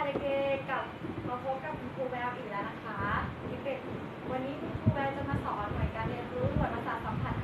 ค่ะเด็กๆกับมาพบกับคุณครูแววอีกแล้วนะคะเด็กๆวันนี้คุณครูแววจะมาสอนหน่วยการเรียนรู้หน่วยภาษาทสัมผัส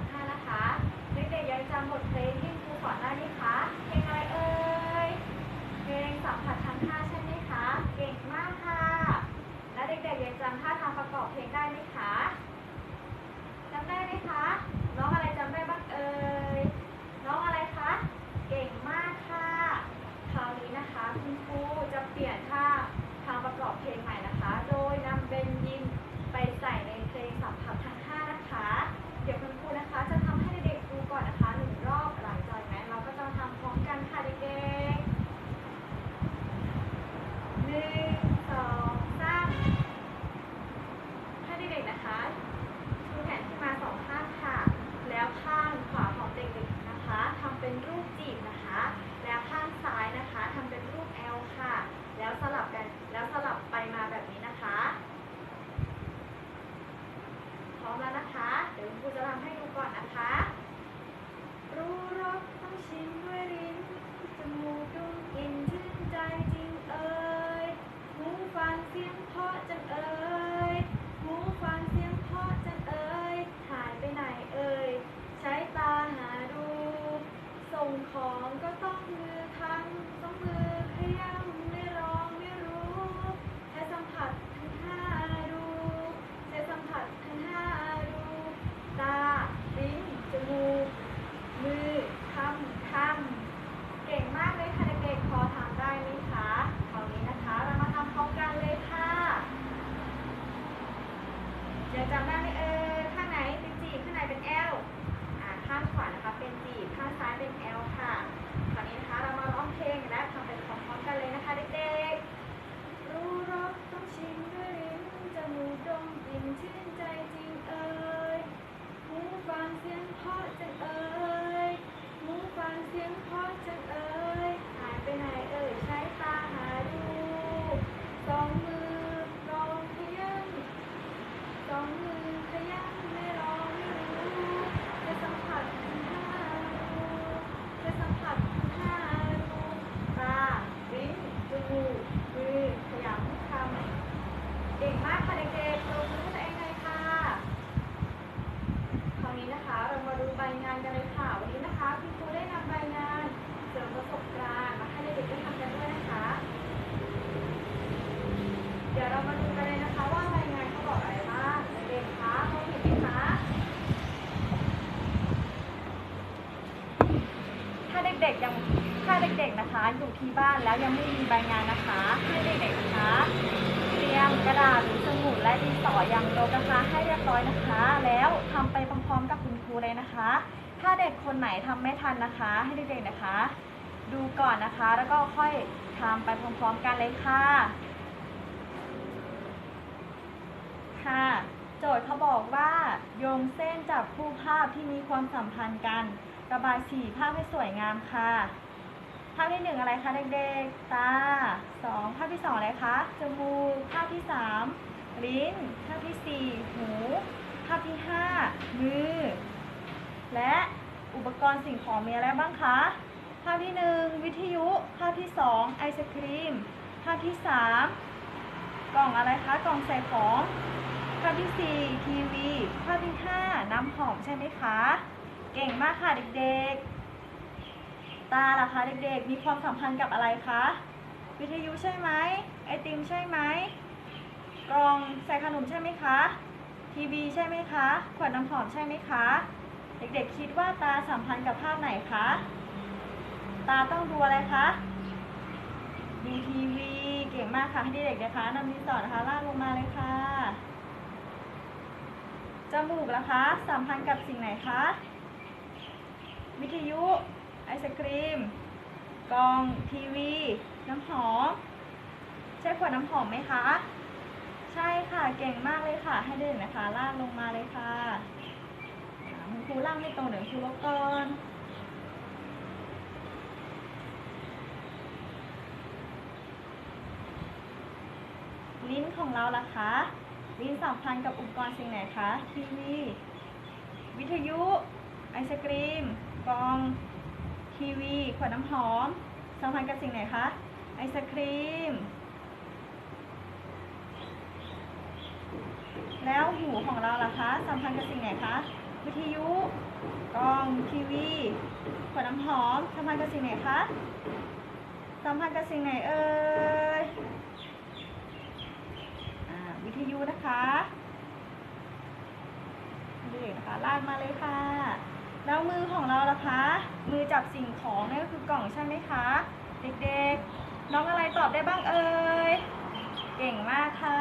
ยังถ้าเด็กๆนะคะ อยู่ที่บ้านแล้วยังไม่มีใบงานนะคะให้เด็กๆนะคะเตรียมกระดาษหรือสมุดและดินสออย่างลบนะคะ ให้เรียบร้อยนะคะ แล้วทำไปพร้อมๆกับคุณครูเลยนะคะ ถ้าเด็กคนไหนทำไม่ทันนะคะ ให้เด็กๆนะคะ ดูก่อนนะคะแล้วก็ค่อยทำไปพร้อมๆกันเลยค่ะค่ะโจทย์เขาบอกว่าโยงเส้นจับคู่ภาพที่มีความสัมพันธ์กัน ระบายสีภาพให้สวยงามค่ะ ภาพที่หนึ่งอะไรคะเด็กๆ ตาสองภาพที่สองอะไรคะ จมูก ภาพที่สามลิ้น ภาพที่สี่หู ภาพที่ห้ามือ และอุปกรณ์สิ่งของมีอะไรบ้างคะ ภาพที่หนึ่งวิทยุ ภาพที่สองไอศครีม ภาพที่สามกล่องอะไรคะ กล่องใส่ของ ภาพที่สี่ทีวี ภาพที่ห้าน้ำหอมใช่ไหมคะ เก่งมากค่ะเด็กๆ ตาล่ะคะเด็กๆ มีความสัมพันธ์กับอะไรคะ วิทยุใช่ไหมไอติมใช่ไหมกล่องใส่ขนมใช่ไหมคะ ทีวีใช่ไหมคะ ขวดน้ำหอมใช่ไหมคะ เด็กๆ คิดว่าตาสัมพันธ์กับภาพไหนคะ ตาต้องดูอะไรคะดูทีวีเก่งมากค่ะให้เด็กๆนะคะนำดินสอนะคะลากลงมาเลยค่ะจมูกล่ะคะ สัมพันธ์กับสิ่งไหนคะ วิทยุ ไอศครีม กล่องทีวี น้ำหอม ใช่ขวดน้ำหอมไหมคะ ใช่ค่ะ เก่งมากเลยค่ะ ให้เด็กนะคะลากลงมาเลยค่ะคุณครูล่างไม่ตรงเดี๋ยวครูลบก่อนลิ้นของเราล่ะคะ ลิ้นสัมพันธ์กับอุปกรณ์สิ่งไหนคะ ทีวี วิทยุ ไอศกรีม กล้องทีวีขวดน้ำหอมสัมพันธ์กับสิ่งไหนคะ ไอศครีม แล้วหูของเราล่ะคะสัมพันธ์กับสิ่งไหนคะ วิทยุ กล้องทีวีขวดน้ำหอมสัมพันธ์กับสิ่งไหนคะสัมพันธ์กับสิ่งไหนเอ่ยวิทยุนะคะเด็กนะคะลากมาเลยค่ะ แล้วมือของเราล่ะคะ มือจับสิ่งของนั่นก็คือกล่องใช่ไหมคะ เด็กๆ น้องอะไรตอบได้บ้างเอ่ย เก่งมากค่ะ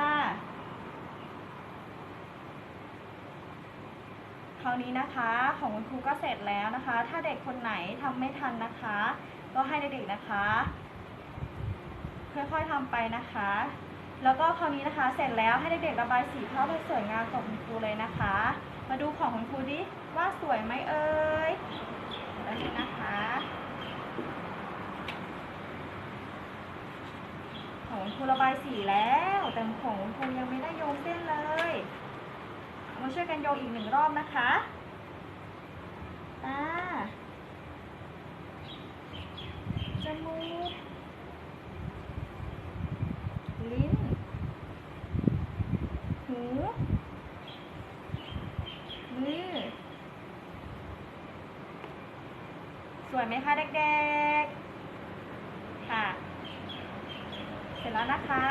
คราวนี้นะคะของคุณครูก็เสร็จแล้วนะคะ ถ้าเด็กคนไหนทำไม่ทันนะคะ ก็ให้เด็กๆนะคะ ค่อยๆทำไปนะคะ แล้วก็คราวนี้นะคะเสร็จแล้วให้เด็กๆระบายสีภาพให้สวยงามของคุณครูเลยนะคะ มาดูของคุณครูดิว่าสวยไหมเอ่ยแล้วนี่นะคะของคุณครูระบายสีแล้ว แต่ของคุณครูยังไม่ได้โยงเส้นเลยมาช่วยกันโยงอีกหนึ่งรอบนะคะตาจมูก ลิ้น หู มือ ส วยไหมคะเด็กๆ ค่ะ เสร็จแล้วนะคะ